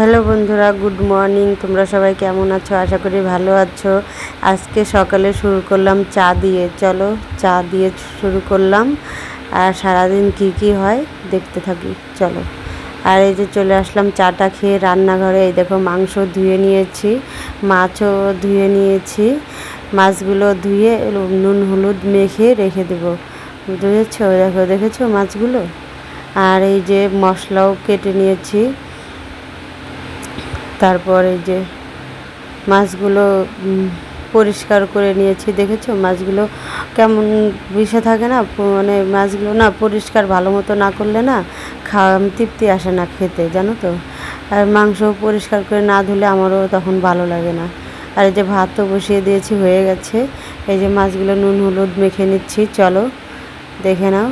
Hello বন্ধুরা, good morning. তোমরা সবাই কেমন আছো? আশা করি ভালো আছো। আজকে সকালে শুরু করলাম চা দিয়ে। চলো, চা দিয়ে শুরু করলাম। আর সারাদিন কি কি হয় দেখতে থাকি। চলো। আর এই যে চলে আসলাম চাটা খেয়ে রান্নাঘরে। এই দেখো মাংস ধুয়ে নিয়েছি, মাছও ধুয়ে নিয়েছি। মাছগুলো ধুয়ে নুন, হলুদ মেখে রেখে দেবো। বুঝেছ? দেখো, দেখেছ মাছগুলো? আর এই যে মশলাও কেটে নিয়েছি। তারপর এই যে মাছগুলো পরিষ্কার করে নিয়েছি। দেখেছ? মাছগুলো কেমন বিষে থাকে না? মানে মাছগুলো না পরিষ্কার ভালো মতো না করলে না খাওয়া তৃপ্তি আসে না খেতে, জানো তো? আর মাংস পরিষ্কার করে না ধুলে আমারও তখন ভালো লাগে না। আর এই যে ভাতও বসিয়ে দিয়েছি, হয়ে গেছে। এই যে মাছগুলো নুন, হলুদ মেখে নিচ্ছি, চলো, দেখে নাও।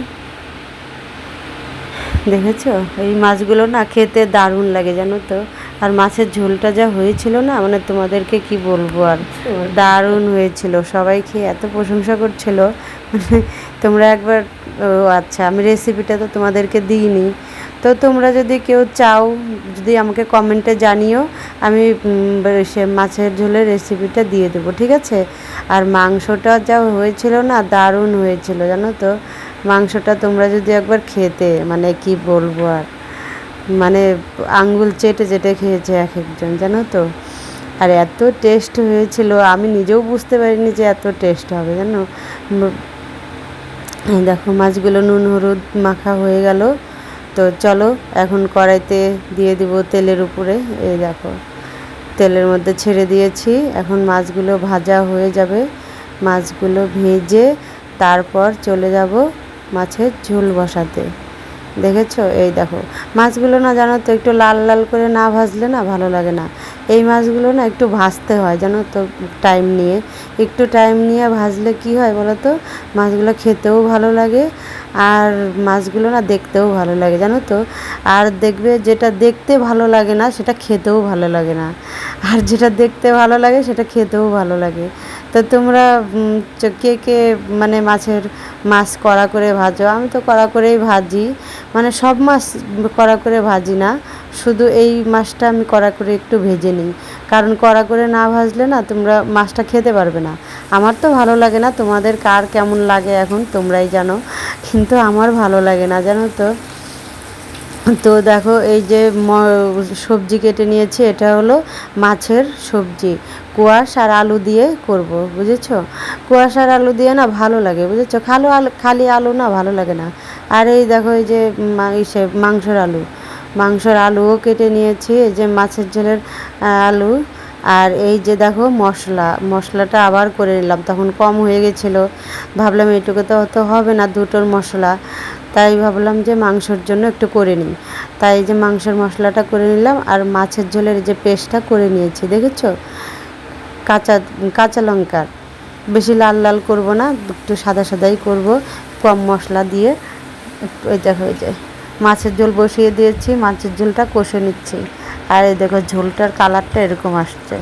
দেখেছ? এই মাছগুলো না খেতে দারুণ লাগে, জানো তো? আর মাছের ঝোলটা যা হয়েছিল না মানে তোমাদেরকে কি বলব আর? দারুণ হয়েছিল, সবাই খেয়ে এত প্রশংসা করছিল। মানে তোমরা একবার, ও আচ্ছা আমি রেসিপিটা তো তোমাদেরকে দিইনি। তো তোমরা যদি কেউ চাও, যদি আমাকে কমেন্টে জানিও, আমি সে মাছের ঝোলের রেসিপিটা দিয়ে দেবো, ঠিক আছে? আর মাংসটা যা হয়েছিল না, দারুণ হয়েছিল, জানো তো? মাংসটা তোমরা যদি একবার খেতে মানে কি বলব আর? মানে আঙ্গুল চেটে চেটে খেয়েছে এক একজন, জানো তো? আর এত টেস্ট হয়েছিল, আমি নিজেও বুঝতে পারিনি যে এত টেস্ট হবে, জানো? দেখো মাছগুলো নুন, হলুদ মাখা হয়ে গেল। তো চলো, এখন কড়াইতে দিয়ে দিব তেলের উপরে, এই দেখো। তেলের মধ্যে ছেড়ে দিয়েছি, এখন মাছগুলো ভাজা হয়ে যাবে। মাছগুলো ভেজে তারপর চলে যাব মাছের ঝোল বসাতে। দেখেছ? এই দেখো। মাছগুলো না জানো তো, একটু লাল লাল করে না ভাজলে না ভালো লাগে না। এই মাছগুলো না একটু ভাজতে হয়, জানো তো টাইম নিয়ে। একটু টাইম নিয়ে ভাজলে কি হয় বলো তো? মাছগুলো খেতেও ভালো লাগে, আর মাছগুলো না দেখতেও ভালো লাগে, জানো তো? আর দেখবে যেটা দেখতে ভালো লাগে না, সেটা খেতেও ভালো লাগে না। আর যেটা দেখতে ভালো লাগে, সেটা খেতেও ভালো লাগে। তো তোমরা কে কে মানে মাছের মাছ কড়া করে ভাজো। আমি তো কড়া করেই ভাজি। মানে সব মাছ কড়া করে ভাজি না। শুধু এই মাছটা আমি কড়া করে একটু ভেজে নিই। কারণ কড়া করে না ভাজলে না তোমরা মাছটা খেতে পারবে না। আমার তো ভালো লাগে না। তোমাদের কার কেমন লাগে এখন তোমরাই জানো। কিন্তু আমার ভালো লাগে না, জানো তো? তো দেখো, এই যে সবজি কেটে নিয়েছি, এটা হলো মাছের সবজি। কুয়াশ আর আলু দিয়ে করব, বুঝেছ? কুয়াশ আর আলু দিয়ে না ভালো লাগে, বুঝেছ? খালো আলু, খালি আলু না ভালো লাগে না। আর এই দেখো, এই যে ইসে মাংসর আলু। মাংসর আলুও কেটে নিয়েছি, এই যে মাছের ঝোলের আলু। আর এই যে দেখো মশলা, মশলাটা আবার করে নিলাম, তখন কম হয়ে গেছিল। ভাবলাম এইটুকু তো অত হবে না দুটোর মশলা। তাই ভাবলাম যে মাংসর জন্য একটু করে নিই। তাই যে মাংসের মশলাটা করে নিলাম আর মাছের ঝোলের যে পেস্টটা করে নিয়েছি, দেখেছ? কাঁচা কাঁচা লঙ্কার বেশি লাল লাল করব না, একটু সাদা সাদাই করব। কম মশলা দিয়ে একটু ওই দেখো ওই যে মাছের ঝোল বসিয়ে দিয়েছি, মাছের ঝোলটা কষে নিচ্ছি। আর এই দেখো ঝোলটার কালারটা এরকম আসছে।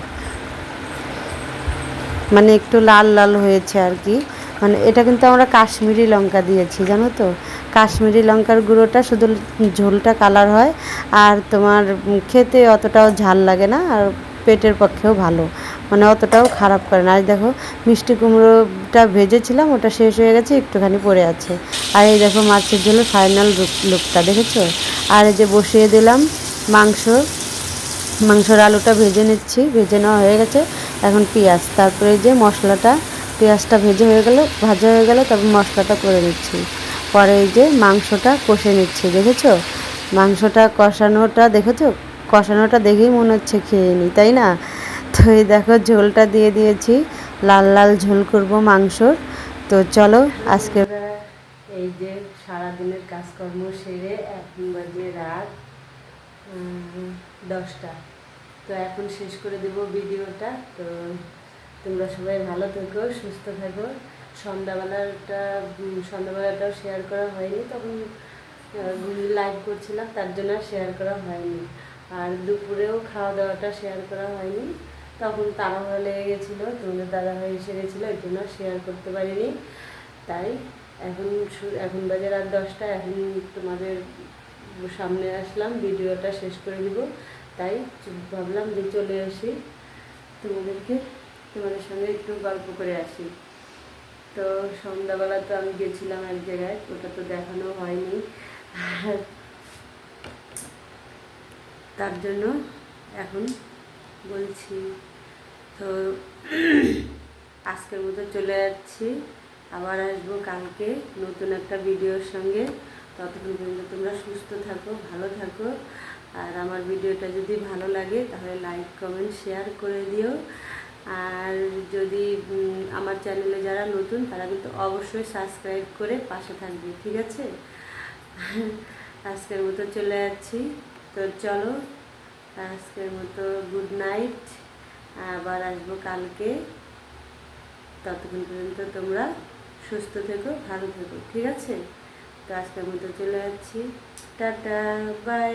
মানে একটু লাল লাল হয়েছে আর কি। মানে এটা কিন্তু আমরা কাশ্মীরি লঙ্কা দিয়েছি, জানো তো? কাশ্মীরি লঙ্কার গুঁড়োটা শুধু ঝোলটা কালার হয় আর তোমার খেতে অতটাও ঝাল লাগে না আর পেটের পক্ষেও ভালো। মানে অতটাও খারাপ করে না। আর দেখো মিষ্টি কুমড়োটা ভেজেছিলাম, ওটা শেষ হয়ে গেছে, একটুখানি পড়ে আছে। আর এই দেখো মাছের ঝোলের ফাইনাল লুকটা দেখেছ? আর এই যে বসিয়ে দিলাম মাংস। মাংসর আলুটা ভেজে নিচ্ছি, ভেজে নেওয়া হয়ে গেছে। এখন পেঁয়াজ, তারপরে যে মশলাটা, পেঁয়াজটা ভেজে হয়ে গেল, ভাজা হয়ে গেল, তারপর মশলাটা করে নিচ্ছি। পরে এই যে মাংসটা কষে নিচ্ছি, দেখেছ? মাংসটা কষানোটা, দেখেছ? কষানোটা দেখেই মনে হচ্ছে খেয়ে নিই তাই না? তো এই দেখো, ঝোলটা দিয়ে দিয়েছি। লাল লাল ঝোল করব মাংসর। তো চলো, আজকে এই যে সারাদিনের কাজকর্ম সেরে এখন বাজে রাত। দশটা। তো এখন শেষ করে দেব ভিডিওটা। তো তোমরা সবাই ভালো থেকো, সুস্থ থাকো। সন্ধ্যাবেলাটা সন্ধ্যাবেলাটাও শেয়ার করা হয়নি। তখন লাইভ করছিলাম, তার জন্য শেয়ার করা হয়নি। আর দুপুরেও খাওয়া দাওয়াটা শেয়ার করা হয়নি। তখন তাড়াহুড়া লেগে গেছিল, তোমাদের দাদাভাই এসে গেছিল এই জন্য শেয়ার করতে পারিনি। তাই এখন এখন বাজে রাত দশটা, এখন তোমাদের সামনে আসলাম, ভিডিওটা শেষ করে দিব। তাই ভাবলাম যে চলে আসি তোমাদেরকে, তোমাদের সঙ্গে একটু গল্প করে আসি। তো সন্ধ্যাবেলা তো আমি গেছিলাম এক জায়গায়, ওটা তো দেখানো হয়নি। তার জন্য এখন বলছি, তো আজকের মতো চলে যাচ্ছি। আবার আসব কালকে নতুন একটা ভিডিওর সঙ্গে। ততক্ষণ পর্যন্ত তোমরা সুস্থ থাকো, ভালো থাকো। আর আমার ভিডিওটা যদি ভালো লাগে, তাহলে লাইক কমেন্ট শেয়ার করে দিও। আর যদি আমার চ্যানেলে যারা নতুন, তারা কিন্তু অবশ্যই সাবস্ক্রাইব করে পাশে থাকবে, ঠিক আছে? আজকের মতো চলে যাচ্ছি। তো চলো, আজকের মতো গুড নাইট আবার আসব কালকে। ততক্ষণ পর্যন্ত তোমরা সুস্থ থেকো, ভালো থেকো, ঠিক আছে? তো আজকের মতো চলে যাচ্ছি। Tata bye